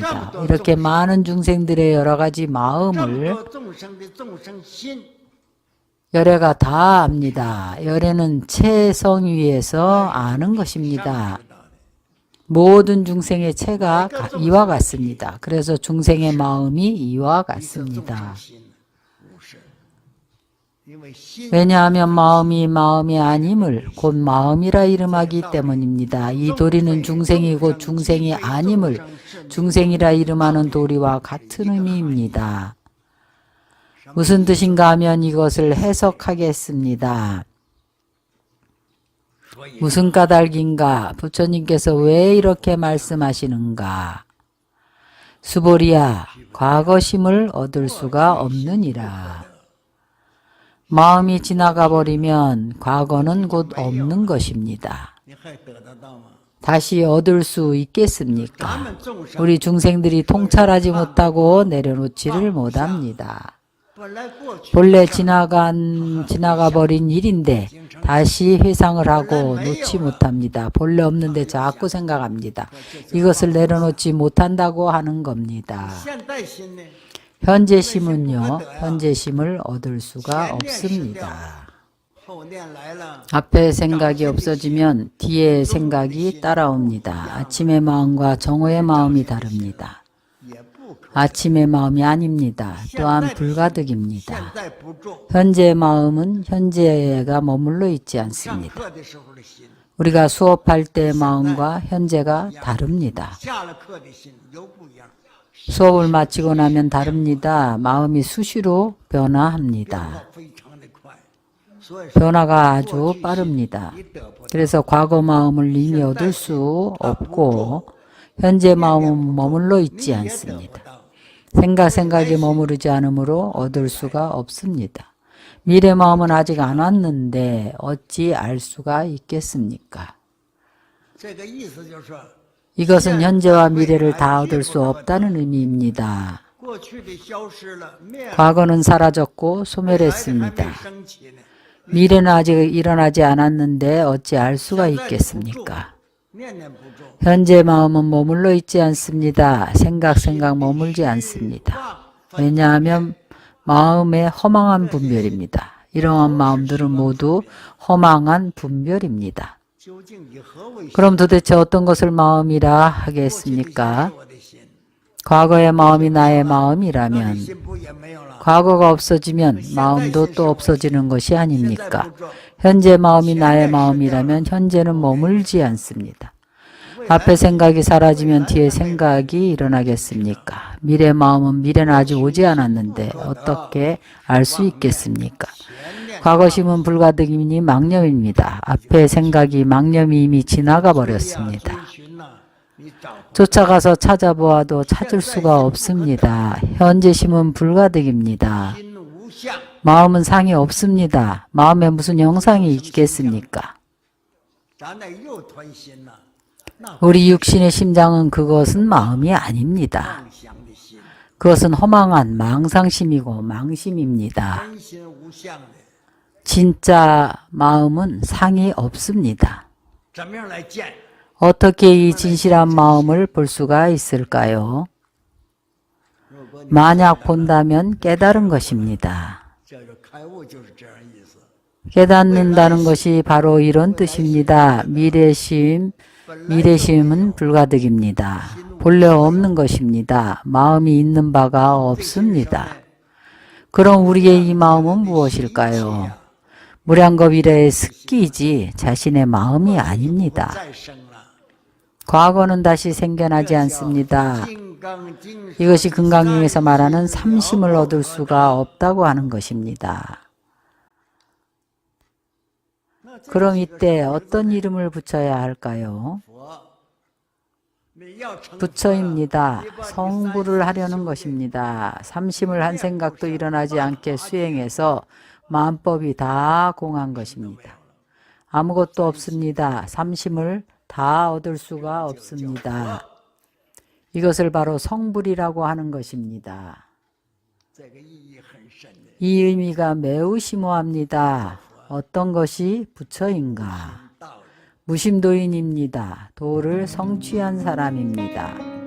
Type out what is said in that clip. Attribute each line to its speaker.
Speaker 1: 바랍니다. 이렇게 많은 중생들의 여러 가지 마음을 열애가 다 압니다. 열애는 체성 위에서 아는 것입니다. 모든 중생의 체가 이와 같습니다. 그래서 중생의 마음이 이와 같습니다. 왜냐하면 마음이 마음이 아님을 곧 마음이라 이름하기 때문입니다. 이 도리는 중생이 곧 중생이 아님을 중생이라 이름하는 도리와 같은 의미입니다. 무슨 뜻인가 하면 이것을 해석하겠습니다. 무슨 까닭인가? 부처님께서 왜 이렇게 말씀하시는가? 수보리야, 과거심을 얻을 수가 없느니라. 마음이 지나가 버리면 과거는 곧 없는 것입니다. 다시 얻을 수 있겠습니까? 우리 중생들이 통찰하지 못하고 내려놓지를 못합니다. 본래 지나간 지나가 버린 일인데 다시 회상을 하고 놓지 못합니다. 본래 없는데 자꾸 생각합니다. 이것을 내려놓지 못한다고 하는 겁니다. 현재심은요, 현재심을 얻을 수가 없습니다. 앞에 생각이 없어지면 뒤에 생각이 따라옵니다. 아침의 마음과 정오의 마음이 다릅니다. 아침의 마음이 아닙니다. 또한 불가득입니다. 현재의 마음은 현재가 머물러 있지 않습니다. 우리가 수업할 때의 마음과 현재가 다릅니다. 수업을 마치고 나면 다릅니다. 마음이 수시로 변화합니다. 변화가 아주 빠릅니다. 그래서 과거 마음을 이미 얻을 수 없고 현재 마음은 머물러 있지 않습니다. 생각 생각이 머무르지 않으므로 얻을 수가 없습니다. 미래 마음은 아직 안 왔는데 어찌 알 수가 있겠습니까? 이것은 현재와 미래를 다 얻을 수 없다는 의미입니다. 과거는 사라졌고 소멸했습니다. 미래는 아직 일어나지 않았는데 어찌 알 수가 있겠습니까? 현재 마음은 머물러 있지 않습니다. 생각 생각 머물지 않습니다. 왜냐하면 마음의 허망한 분별입니다. 이러한 마음들은 모두 허망한 분별입니다. 그럼 도대체 어떤 것을 마음이라 하겠습니까? 과거의 마음이 나의 마음이라면 과거가 없어지면 마음도 또 없어지는 것이 아닙니까? 현재 마음이 나의 마음이라면 현재는 머물지 않습니다. 앞에 생각이 사라지면 뒤에 생각이 일어나겠습니까? 미래 마음은 미래는 아직 오지 않았는데 어떻게 알 수 있겠습니까?
Speaker 2: 네.
Speaker 1: 과거심은 불가득이니 망념입니다. 앞에 생각이 망념이 이미 지나가 버렸습니다. 쫓아가서 찾아보아도 찾을 수가 없습니다. 현재심은 불가득입니다. 마음은 상이 없습니다. 마음에 무슨 영상이 있겠습니까? 우리 육신의 심장은 그것은 마음이 아닙니다. 그것은 허망한 망상심이고 망심입니다. 진짜 마음은 상이 없습니다. 어떻게 이 진실한 마음을 볼 수가 있을까요? 만약 본다면 깨달은 것입니다. 깨닫는다는 것이 바로 이런 뜻입니다. 미래심, 미래심은 불가득입니다. 본래 없는 것입니다. 마음이 있는 바가 없습니다. 그럼 우리의 이 마음은 무엇일까요? 무량겁이래의 습기이지 자신의 마음이 아닙니다. 과거는 다시 생겨나지 않습니다. 이것이 금강경에서 말하는 삼심을 얻을 수가 없다고 하는 것입니다. 그럼 이때 어떤 이름을 붙여야 할까요? 부처입니다. 성불을 하려는 것입니다. 삼심을 한 생각도 일어나지 않게 수행해서 만법이 다 공한 것입니다. 아무것도 없습니다. 삼심을 다 얻을 수가 없습니다. 이것을 바로 성불이라고 하는 것입니다. 이 의미가 매우 심오합니다. 어떤 것이 부처인가? 무심도인입니다. 도를 성취한 사람입니다.